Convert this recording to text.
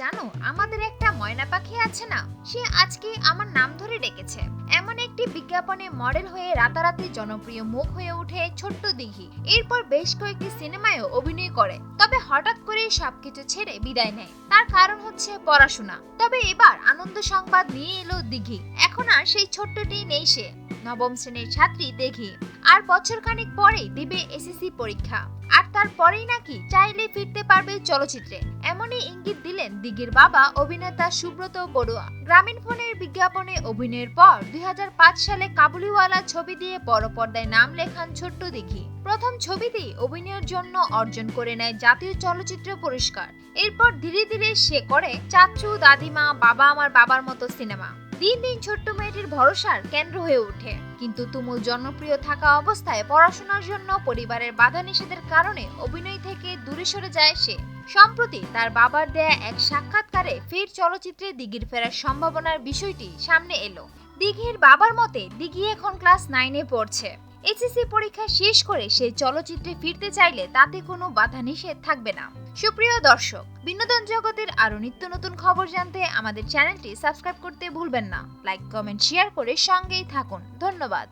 জানো, আমাদের একটা ময়না পাখি আছে না, সে আজকে আমার নাম ধরে ডেকেছে। এমন একটি বিজ্ঞাপনে মডেল হয়ে রাতারাতি জনপ্রিয় মুখ হয়ে ওঠে ছোট্ট দিঘি। এরপর বেশ কয়েকটি সিনেমায়ও অভিনয় করে, তবে হঠাৎ করে সবকিছু ছেড়ে বিদায় নেয়। তার কারণ হচ্ছে পড়াশোনা। তবে এবার আনন্দ সংবাদ নিয়ে এলো দিঘি। এখন আর সেই ছোট্টটি নেই সে, নবম শ্রেণির ছাত্রী দেখি আর বছর খানিক পরেই দিবে এসএসসি পরীক্ষা। আর তারপরেই নাকি চাইলে ফিরতে পারবে চলচ্চিত্রে। এমনই ইঙ্গিত দিঘির বাবা, অভিনেতা সুব্রত বড়ুয়া। গ্রামীণ ফোনের বিজ্ঞাপনে অভিনয়ের পর দুই হাজার পাঁচ সালে কাবুলিওয়ালা ছবি দিয়ে বড় পর্দায় নাম লেখান ছোট্ট দিঘি। প্রথম ছবিতেই অভিনয়ের জন্য অর্জন করে নেয় জাতীয় চলচ্চিত্র পুরস্কার। এরপর ধীরে ধীরে সে করে চাচু, দাদিমা বাবা আমার বাবার মতো সিনেমা। দিন দিন ছোট্ট মেয়েটির ভরসার কেন্দ্র হয়ে ওঠে। কিন্তু তুমুল জনপ্রিয় থাকা অবস্থায় পড়াশোনার জন্য পরিবারের বাধা নিষেধের কারণে অভিনয় থেকে দূরে সরে যায় সে। সম্প্রতি তার বাবার দেয়া এক সাক্ষাৎকারে ফের চলচ্চিত্রে দিঘির ফেরার সম্ভাবনার বিষয়টি সামনে এলো। দিঘির বাবার মতে, দিঘি এখন ক্লাস নাইনে পড়ছে। এইচএসসি পরীক্ষা শেষ করে সেই চলচ্চিত্রে ফিরতে চাইলে তাতে কোনো বাধা নিষেধ থাকবে না। সুপ্রিয় দর্শক, বিনোদন জগতের আরও নিত্য নতুন খবর জানতে আমাদের চ্যানেলটি সাবস্ক্রাইব করতে ভুলবেন না। লাইক, কমেন্ট, শেয়ার করে সঙ্গেই থাকুন। ধন্যবাদ।